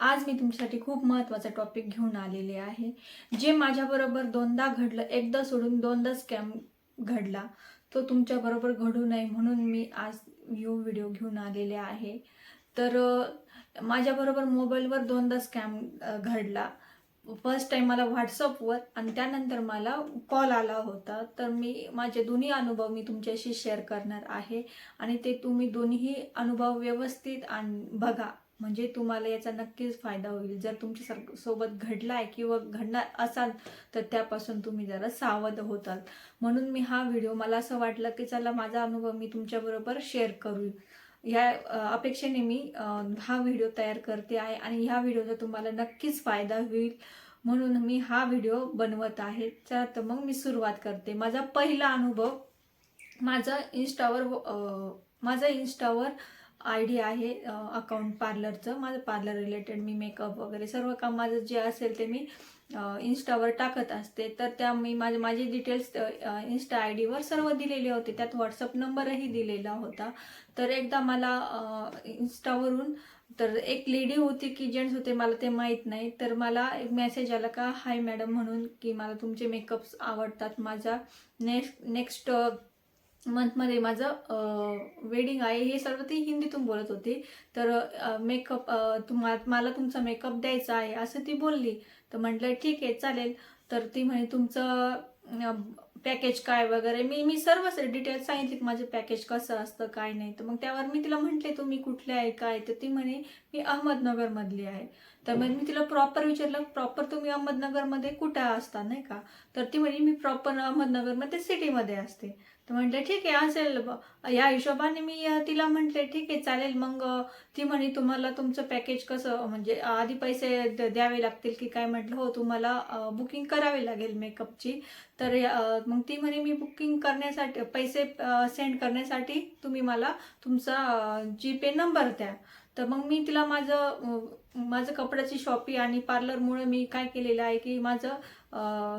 आज मी तुमच्यासाठी खूप महत्त्वाचा टॉपिक घेऊन आलेले आहे. जे माझ्याबरोबर दोनदा घडलं एकदा सोडून दोनदा स्कॅम घडला तो तुमच्याबरोबर घडू नये म्हणून मी आज यो व्हिडिओ घेऊन आलेले आहे. तर माझ्याबरोबर मोबाईलवर दोनदा स्कॅम घडला. फर्स्ट टाईम मला व्हॉट्सअपवर आणि त्यानंतर मला कॉल आला होता. तर मी माझे दोन्ही अनुभव मी तुमच्याशी शेअर करणार आहे. आणि ते तुम्ही दोन्ही अनुभव व्यवस्थित आणि बघा. म्हणजे तुम्हाला याचा नक्कीच फायदा होईल. जर तुमच्या सर सोबत घडला आहे किंवा घडणार असाल तर त्यापासून तुम्ही जरा सावध होताल. म्हणून मी हा व्हिडिओ मला असं वाटलं की चला माझा अनुभव मी तुमच्याबरोबर शेअर करू. ह्या अपेक्षेने मी हा व्हिडिओ तयार करते आहे आणि ह्या व्हिडिओचा तुम्हाला नक्कीच फायदा होईल. म्हणून मी हा व्हिडिओ बनवत आहे. चला तर मग मी सुरुवात करते. माझा पहिला अनुभव माझा इन्स्टावर माझा इन्स्टावर आय डी आहे अकाउंट पार्लरचं माझं पार्लर रिलेटेड मी मेकअप वगैरे सर्व काम माझं जे असेल ते मी इन्स्टावर टाकत असते. तर त्या मी माझे माझे डिटेल्स इन्स्टा आय डीवर सर्व दिलेले होते. त्यात व्हॉट्सअप नंबरही दिलेला होता. तर एकदा मला इन्स्टावरून तर एक लेडी होती की जेंट्स होते मला ते माहीत नाही. तर मला एक मेसेज आला का हाय मॅडम म्हणून की मला तुमचे मेकअप्स आवडतात. माझा नेक्स्ट नेक्स्ट मंथमध्ये माझं वेडिंग आहे. हे सर्व ती हिंदीतून बोलत होती. तर मेकअप तुम्हा मला तुमचा मेकअप द्यायचा आहे असं ती बोलली. तर म्हटलं ठीक आहे चालेल. तर ती म्हणे तुमचं पॅकेज काय वगैरे? मी मी सर्व डिटेल्स सांगितली की माझं पॅकेज कसं असतं काय नाही. तर मग त्यावर मी तिला म्हटले तुम्ही कुठले आहे काय? तर ती म्हणे मी अहमदनगरमधली आहे. तर मग मी तिला प्रॉपर विचारलं प्रॉपर तुम्ही अहमदनगरमध्ये कुठं असता नाही का? तर ती म्हणे मी प्रॉपर अहमदनगरमध्ये सिटीमध्ये असते. तर म्हटलं ठीक आहे असेल. ब- या हिशोबाने मी तिला म्हटले ठीक आहे चालेल. मग ती म्हणे तुम्हाला तुमचं पॅकेज कसं म्हणजे आधी पैसे द- द्यावे लागतील की काय? म्हटलं हो तुम्हाला बुकिंग करावी लागेल मेकअपची. तर मग ती म्हणे मी बुकिंग करण्यासाठी पैसे सेंड करण्यासाठी तुम्ही मला तुमचा जी पे नंबर द्या. तर मग मी तिला माझं माझं कपड्याची शॉपी आणि पार्लरमुळे मी काय केलेलं आहे की माझं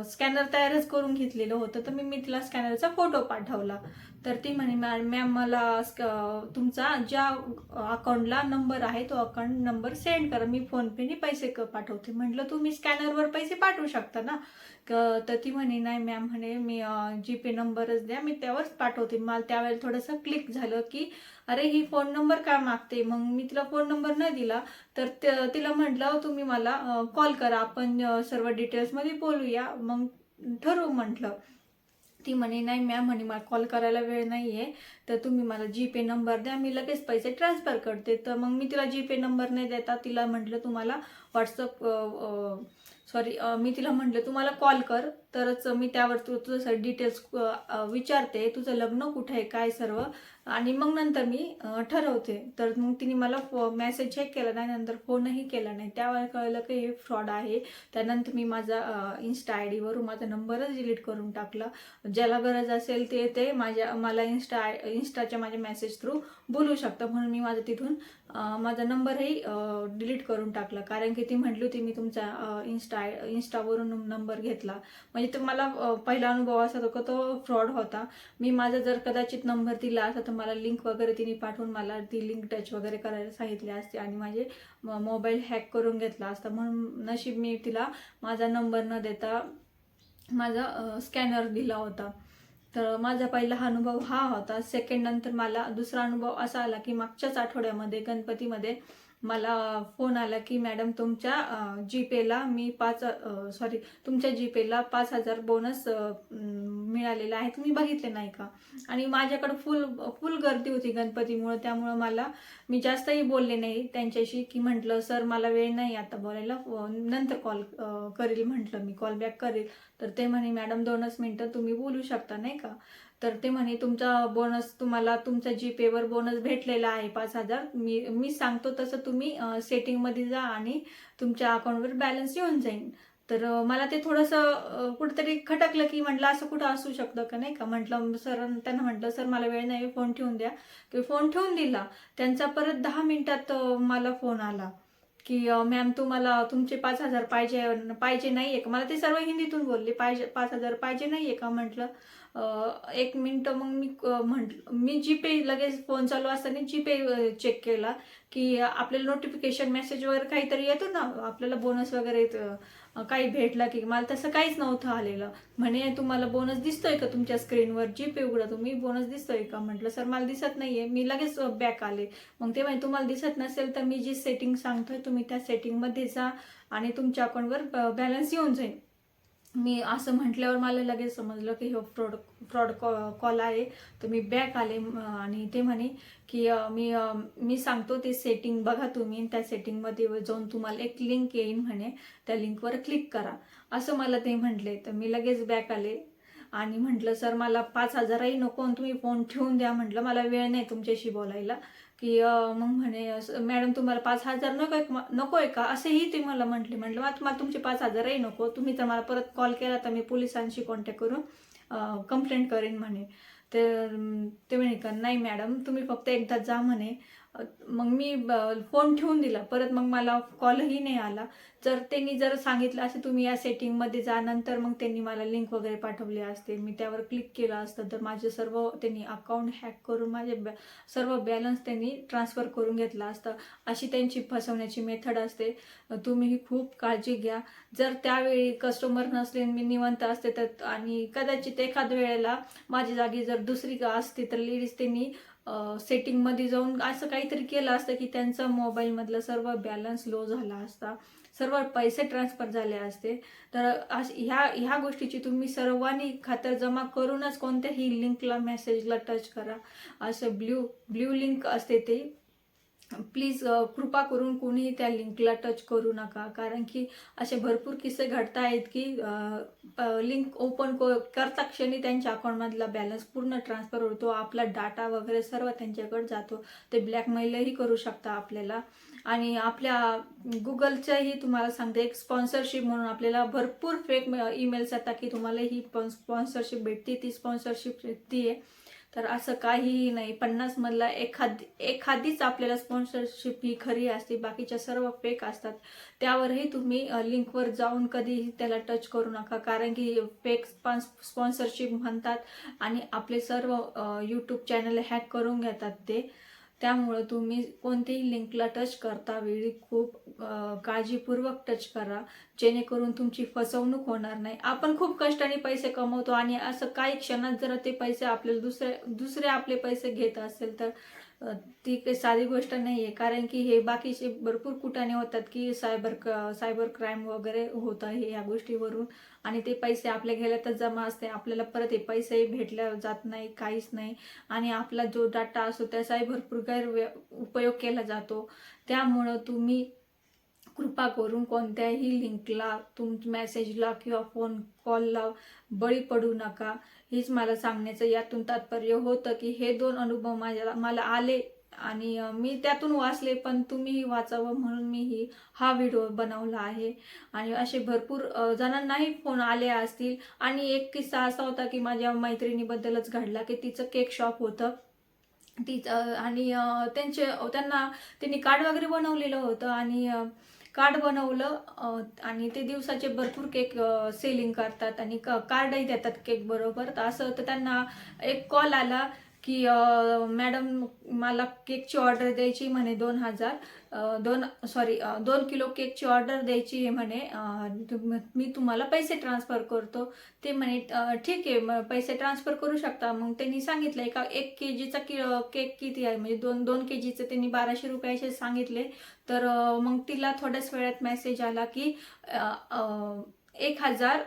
स्कॅनर तयारच करून घेतलेलं होतं. तर मी मी तिला स्कॅनरचा फोटो पाठवला. तर ती म्हणे मॅम मला तुमचा ज्या अकाउंटला नंबर आहे तो अकाउंट नंबर सेंड करा मी फोनपेने पैसे क पाठवते. म्हटलं तुम्ही स्कॅनरवर पैसे पाठवू शकता ना? तर ती म्हणे नाही मॅम म्हणे मी जी पे नंबरच द्या मी त्यावरच पाठवते. मला त्यावेळेला थोडंसं क्लिक झालं की अरे ही फोन नंबर काय मागते? मग मी तिला फोन नंबर नाही दिला तर तिला म्हटलं तुम्ही मला कॉल करा आपण सर्व डिटेल्समध्ये बोलूया. मग ठरवू म्हटलं. ती म्हणे नाही मॅम म्हणे मला कॉल करायला वेळ नाही आहे तर तुम्ही मला जीपे नंबर द्या मी लगेच पैसे ट्रान्सफर करते. तर मग मी तिला जीपे नंबर नाही देता तिला म्हटलं तुम्हाला व्हॉट्सअप सॉरी मी तिला म्हटलं तुम्हाला कॉल कर तरच मी त्यावर तू तुझं डिटेल्स विचारते. तुझं लग्न कुठे आहे काय सर्व. आणि मग नंतर मी ठरवते. तर मग तिने मला मेसेज चेक केला नाही नंतर फोनही केला नाही. त्यावेळेला कळलं की हे फ्रॉड आहे. त्यानंतर मी माझा इन्स्टा आय डीवरून माझा नंबरच डिलीट करून टाकला. ज्याला गरज असेल ते ते माझ्या मला इन्स्टा इन्स्टाच्या माझ्या मेसेज थ्रू बोलू शकतं. म्हणून मी माझा तिथून माझा नंबरही डिलीट करून टाकला. कारण की ती म्हटली होती मी तुमचा अ, इन्स्टा इन्स्टावरून नंबर घेतला. म्हणजे तो मला पहिला अनुभव असा होता तो फ्रॉड होता. मी माझा जर कदाचित नंबर दिला असता तर मला लिंक वगैरे तिने पाठवून मला ती लिंक टच वगैरे करायला सांगितली असते आणि माझे मोबाईल हॅक करून घेतला असता. म्हणून नशीब मी तिला माझा नंबर न देता माझा स्कॅनर दिला होता. तर माझा पहिला हा अनुभव हा होता. सेकंड नंतर मला दुसरा अनुभव असा आला की मागच्याच आठवड्यामध्ये गणपतीमध्ये मला फोन आला की मॅडम तुमच्या जीपेला मी पाच सॉरी तुमच्या जीपेला पाच हजार बोनस मिळालेला आहे तुम्ही बघितले नाही का? आणि माझ्याकडं फुल फुल गर्दी होती गणपतीमुळं. त्यामुळं मला मी जास्तही बोलले नाही त्यांच्याशी की म्हटलं सर मला वेळ नाही आता बोलायला. नंतर कॉल करेल म्हटलं मी. कॉल बॅक करेल. तर ते म्हणे मॅडम दोनच मिनटं तुम्ही बोलू शकता नाही का? तर ते म्हणे तुमचा बोनस तुम्हाला तुमच्या जी पेवर बोनस भेटलेला आहे पाच हजार. मी मी सांगतो तसं तुम्ही सेटिंगमध्ये जा आणि तुमच्या अकाउंटवर बॅलन्स येऊन जाईल तर मला ते थोडंसं कुठंतरी खटकलं की म्हटलं असं कुठं असू शकतं का? नाही का? म्हटलं सर त्यांना म्हटलं सर मला वेळ नाही फोन ठेवून द्या. की फोन ठेवून दिला. त्यांचा परत दहा मिनिटात मला फोन आला. की मॅम तुम्हाला तुमचे पाच हजार पाहिजे पाहिजे नाही आहे का? मला ते सर्व हिंदीतून बोलले पाहिजे पाच हजार पाहिजे नाही आहे का? म्हटलं एक मिनटं मग मी म्हटलं मी जीपे लगेच फोन चालू असताना जीपे चेक केला की आपल्याला नोटिफिकेशन मेसेज वगैरे काहीतरी येतो ना आपल्याला बोनस वगैरे येतं काही भेटला की मला तसं काहीच नव्हतं आलेलं. म्हणे तुम्हाला बोनस दिसतोय का तुमच्या स्क्रीनवर जीपे उघडा तुम्ही बोनस दिसतोय का? म्हटलं सर मला दिसत नाहीये. मी लगेच बॅक आले. मग ते म्हणजे तुम्हाला दिसत नसेल तर मी जी सेटिंग सांगतोय तुम्ही त्या सेटिंगमध्ये जा आणि तुमच्या अकाउंटवर बॅलन्स येऊन जाईल. मी असं म्हटल्यावर मला लगेच समजलं की हे फ्रॉड फ्रॉड कॉल आहे. तर मी बॅक आले आणि ते म्हणे की मी मी सांगतो ते सेटिंग बघा तुम्ही त्या सेटिंगमध्ये जाऊन तुम्हाला एक लिंक येईल म्हणे. त्या लिंकवर क्लिक करा. असं मला ते म्हटले. तर मी लगेच बॅक आले. आणि म्हटलं सर मला पाच हजारही नको आणि तुम्ही फोन ठेवून द्या. म्हटलं मला वेळ नाही तुमच्याशी बोलायला. की मग म्हणे असं, मॅडम तुम्हाला पाच हजार नको नको आहे का? असेही ते मला म्हटले. म्हटलं मग तुम्हाला तुमचे पाच हजारही नको. तुम्ही तर मला परत कॉल केला तर मी पोलिसांशी कॉन्टॅक्ट करून कंप्लेंट करेन म्हणे. तर ते म्हणे का नाही मॅडम तुम्ही फक्त एकदा जा म्हणे. मग मी फोन ठेवून दिला. परत मग मला कॉलही नाही आला. जर त्यांनी जर सांगितलं असं तुम्ही या सेटिंगमध्ये जा नंतर मग त्यांनी मला लिंक वगैरे पाठवले असते. मी त्यावर क्लिक केलं असतं. तर माझे सर्व त्यांनी अकाउंट हॅक करून माझे बॅ सर्व बॅलन्स त्यांनी ट्रान्सफर करून घेतला असतं. अशी त्यांची फसवण्याची मेथड असते. तुम्हीही खूप काळजी घ्या. जर त्यावेळी कस्टमर नसले आणि मी निवंत असते तर आणि कदाचित एखाद वेळेला माझी जागी जर दुसरी असती तर लेडीज त्यांनी सेटिंगमध्ये जाऊन असं काहीतरी केलं असतं की त्यांचा मोबाईलमधलं सर्व बॅलन्स लो झाला असता. सर्व पैसे ट्रान्सफर झाले असते. तर ह्या ह्या गोष्टीची तुम्ही सर्वांनी खातरजमा करूनच कोणत्याही लिंकला मेसेजला टच करा. असं ब्ल्यू ब्ल्यू लिंक असते ते. प्लीज कृपा करून कोणीही त्या लिंकला टच करू नका. कारण की असे भरपूर किस्से घडत आहेत की लिंक ओपन करता क्षणी त्यांच्या अकाउंटमधला बॅलन्स पूर्ण ट्रान्सफर होतो. आपला डाटा वगैरे सर्व त्यांच्याकडे जातो. ते ब्लॅकमेलही करू शकता आपल्याला. आणि आपल्या गुगलच्याही तुम्हाला सांगते एक स्पॉन्सरशिप म्हणून आपल्याला भरपूर फेक ईमेल्स येतात की तुम्हाला ही स्पॉन्सरशिप भेटते ती स्पॉन्सरशिप भेटते आहे तर असं काहीही नाही. पन्नास मधला एखादी एखादीच आपल्याला स्पॉन्सरशिप ही खरी असते. बाकीच्या सर्व फेक असतात. त्यावरही तुम्ही लिंकवर जाऊन कधीही त्याला टच करू नका. कारण की फेक स्पॉन्सरशिप म्हणतात आणि आपले सर्व यूट्यूब चॅनल हॅक करून घेतात ते. त्यामुळं तुम्ही कोणत्याही लिंकला टच करता वेळी खूप काळजीपूर्वक टच करा. जेणेकरून तुमची फसवणूक होणार नाही. आपण खूप कष्टाने पैसे कमवतो आणि असं काही क्षणात जर ते पैसे आपल्याला दुसरे दुसरे आपले पैसे घेत असेल तर ती काही साधी गोष्ट नाही आहे कारण की हे बाकीचे भरपूर कुटाने होतात की सायबर सायबर क्राईम वगैरे होतं हे या गोष्टीवरून. आणि ते पैसे आपल्या गेल्यातच जमा असते. आपल्याला परत हे पैसेही भेटल्या जात नाही काहीच नाही. आणि आपला जो डाटा असतो त्याचाही भरपूर गैर उपयोग केला जातो. त्यामुळं तुम्ही कृपा करून कोणत्याही लिंकला तुम मेसेजला किंवा फोन कॉलला बळी पडू नका. हेच मला सांगण्याचं यातून तात्पर्य होतं की हे दोन अनुभव माझ्या मला आले आणि मी त्यातून वाचले पण तुम्हीही वाचावं म्हणून मी ही हा व्हिडिओ बनवला आहे. आणि असे भरपूर जणांनाही फोन आले असतील. आणि एक किस्सा असा होता की माझ्या मैत्रिणीबद्दलच घडला की तिचं केक शॉप होतं. तिचं आणि त्यांचे त्यांना त्यांनी कार्ड वगैरे बनवलेलं होतं आणि कार्ड बनवलं आणि ते दिवसाचे भरपूर केक सेलिंग करतात आणि क- कार्डही देतात केक बरोबर. असं तर त्यांना एक कॉल आला की मॅडम मला केकची ऑर्डर द्यायची म्हणे दोन हजार. दोन सॉरी दोन किलो केकची ऑर्डर द्यायची आहे म्हणे मी तुम्हाला पैसे ट्रान्सफर करतो. ते म्हणे ठीक आहे मग पैसे ट्रान्सफर करू शकता. मग त्यांनी सांगितलं एका एक के जीचा कि केक किती आहे? म्हणजे दोन दोन के जीचं त्यांनी बाराशे रुपयाचे सांगितले. तर मग तिला थोड्याच वेळात मेसेज आला की एक हजार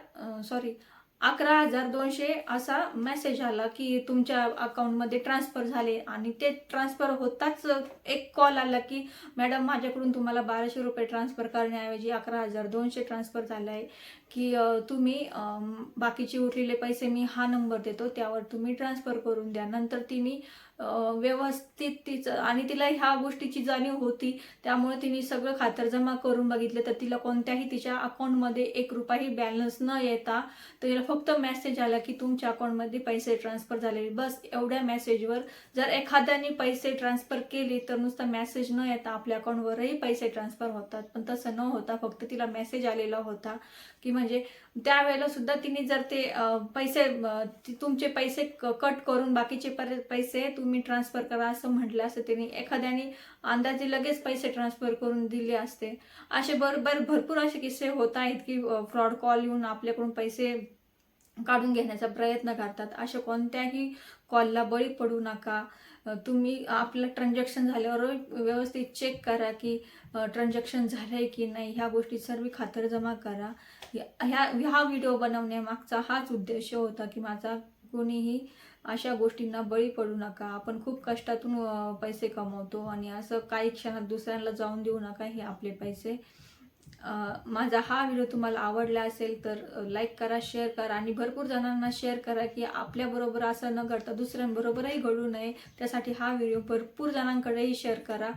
सॉरी अकरा हजार दोनशे असा मेसेज आला की तुमच्या अकाउंटमध्ये ट्रान्सफर झाले. आणि ते ट्रान्सफर होताच एक कॉल आला की मॅडम माझ्याकडून तुम्हाला बाराशे रुपये ट्रान्सफर करण्याऐवजी अकरा हजार दोनशे ट्रान्सफर झालं आहे की तुम्ही बाकीचे उरलेले पैसे मी हा नंबर देतो त्यावर तुम्ही ट्रान्सफर करून द्या. नंतर तिने व्यवस्थित तिचं आणि तिला ह्या गोष्टीची जाणीव होती. त्यामुळे तिने सगळं खातरजमा करून बघितलं. तर तिला कोणत्याही तिच्या अकाउंटमध्ये एक रुपयाही बॅलन्स न येता तर तिला फक्त मेसेज आला की तुमच्या अकाउंटमध्ये पैसे ट्रान्सफर झाले. बस एवढ्या मेसेजवर जर एखाद्याने पैसे ट्रान्सफर केले तर नुसता मेसेज न येता आपल्या अकाउंटवरही पैसे ट्रान्सफर होतात. पण तसं न होता फक्त तिला मेसेज आलेला होता की म्हणजे त्यावेळेला सुद्धा तिने जर ते पैसे तुमचे पैसे क- कट करून बाकीचे पर- पैसे तुम्ही ट्रान्सफर करा असं म्हटलं असं तिने एखाद्याने अंदाजे लगेच पैसे ट्रान्सफर करून दिले असते. असे बरोबर भरपूर असे किस्से होत आहेत की फ्रॉड कॉल येऊन आपल्याकडून पैसे काढून घेण्याचा प्रयत्न करतात. अशा कोणत्याही कॉलला बळी पडू नका. तुम्ही आपलं ट्रान्झॅक्शन झाल्यावर व्यवस्थित चेक करा की ट्रान्झॅक्शन झालं आहे की नाही ह्या गोष्टी सर्व खातरजमा करा. ह्या ह्या व्हिडिओ बनवण्यामागचा हाच उद्देश होता की माझा कोणीही अशा गोष्टींना बळी पडू नका. आपण खूप कष्टातून पैसे कमवतो आणि असं काही क्षणात दुसऱ्यांना जाऊन देऊ नका हे आपले पैसे. माझा हा व्हिडिओ तुम्हाला आवडला असेल तर लाईक करा शेअर करा आणि भरपूर जणांना शेअर करा की आपल्याबरोबर असं न घडता दुसऱ्यांबरोबरही घडू नये. त्यासाठी हा व्हिडिओ भरपूर जणांकडेही शेअर करा.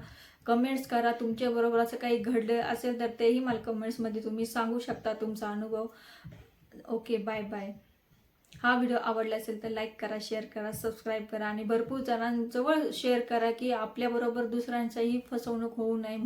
कमेंट्स करा तुमच्याबरोबर असं काही घडलं असेल तर तेही मला कमेंट्समध्ये तुम्ही सांगू शकता तुमचा अनुभव. ओके बाय बाय हा व्हिडिओ आवडला असेल तर लाईक करा शेअर करा सबस्क्राईब करा आणि भरपूर जणांजवळ शेअर करा की आपल्याबरोबर दुसऱ्यांचाही फसवणूक होऊ नये म्हणून.